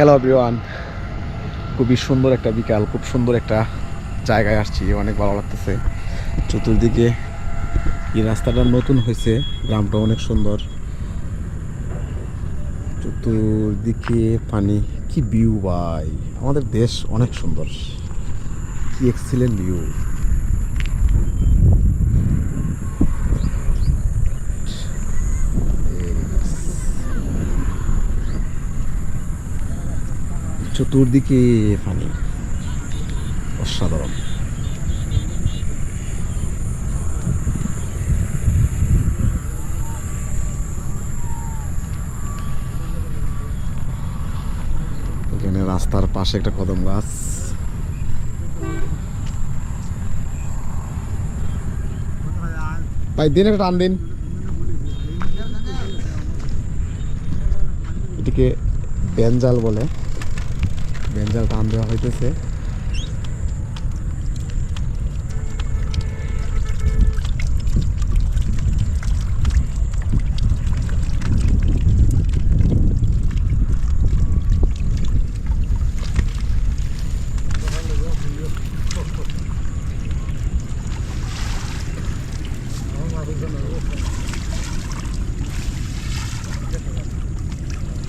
Hello everyone খুবই সুন্দর একটা বিকাল, খুব সুন্দর একটা জায়গায় আসছি, অনেক ভালো লাগতেছে। চতুর্দিকে এই রাস্তাটা নতুন হয়েছে, গ্রামটা অনেক সুন্দর। চতুর্দিকে পানি, কি ভিউ ভাই! আমাদের দেশ অনেক সুন্দর। কি এক্সিলেন্ট ভিউ চতুর্দিকে পানি অসাধারণ। এখানে রাস্তার পাশে একটা কদম গাছ। ভাই, দিন একটা টান দিন। এটিকে বেঞ্জাল বলে। বেঞ্জাল টান দেওয়া হইতেছে।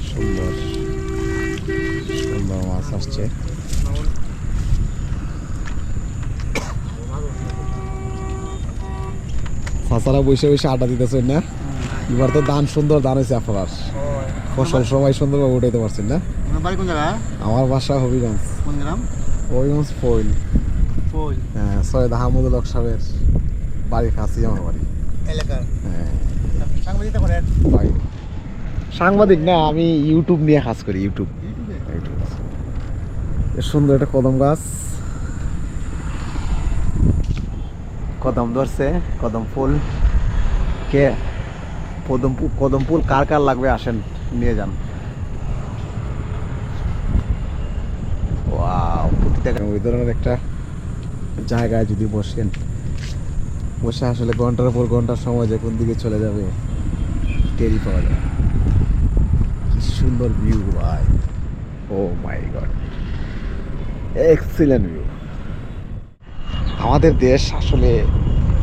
সুন্দর। সুন্দর মাছ আসছে। চাচারা বসে বসে আড্ডা দিতেছেন না? এবার তো ধান সুন্দর ধান হয়েছে আপনার। ফসল সবাই সুন্দরভাবে উঠাইতে পারছেন না? আমার বাসা হবিগঞ্জ। হবিগঞ্জ ফইল। হ্যাঁ সৈয়দ আহমদুল হক সাহেবের বাড়ির কাছেই আমার বাড়ি। হ্যাঁ। সাংবাদিক না আমি ইউটিউব নিয়ে কাজ করি ইউটিউব সুন্দর একটা কদম গাছ। কদম ধরছে, কদম ফুল। কে? কদম কদম ফুল কার কার লাগবে আসেন, নিয়ে যান। ওই ধরনের একটা জায়গায় যদি বসেন, বসে আসলে ঘণ্টার পর ঘণ্টার সময় যে কোন দিকে চলে যাবে টেরি পাওয়া যায়। কি সুন্দর ভিউ ভাই। Oh my god excellent view আমাদের দেশ আসলে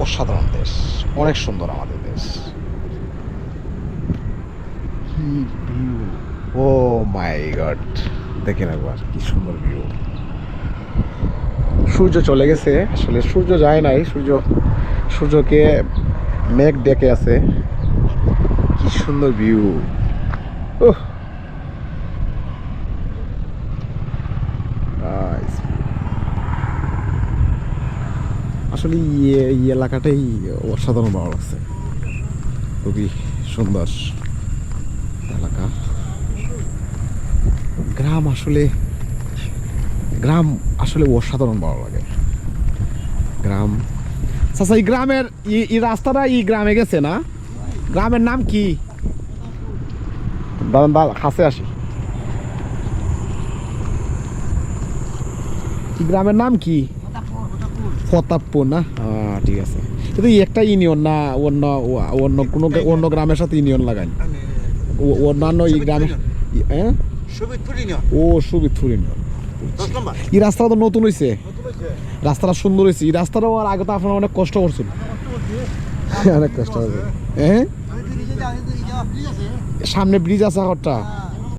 অসাধারণ দেশ। অনেক সুন্দর আমাদের দেশ। কি ভিউ ও মাই গড দেখেন একবার, কি সুন্দর ভিউ সূর্য চলে গেছে। আসলে সূর্য যায় নাই। সূর্য, সূর্যকে মেঘ ডেকে আছে। কি সুন্দর ভিউ ওহ আসলে এই এলাকাটাই অসাধারণ ভালো লাগছে। খুবই সুন্দর এলাকা। গ্রাম আসলে গ্রাম আসলে অসাধারণ ভালো লাগে। গ্রাম আচ্ছা এই গ্রামের, এই রাস্তাটা এই গ্রামে গেছে না? গ্রামের নাম কি? দাদা আসি। গ্রামের নাম কি? ফতাবপুর না ঠিক আছে। কিন্তু একটা ইউনিয়ন না অন্য অন্য কোনো অন্য গ্রামের সাথে ইউনিয়ন লাগাই অন্যান্য এই গ্রামে হ্যাঁ ও সুবিধপুর ইউনিয়ন। এই রাস্তাটা তো নতুন হয়েছে রাস্তাটা সুন্দর হয়েছে এই রাস্তাটাও আর আগে তো আপনারা অনেক কষ্ট করছেন। অনেক কষ্ট হয়েছে হ্যাঁ? সামনে ব্রিজ আছে একটা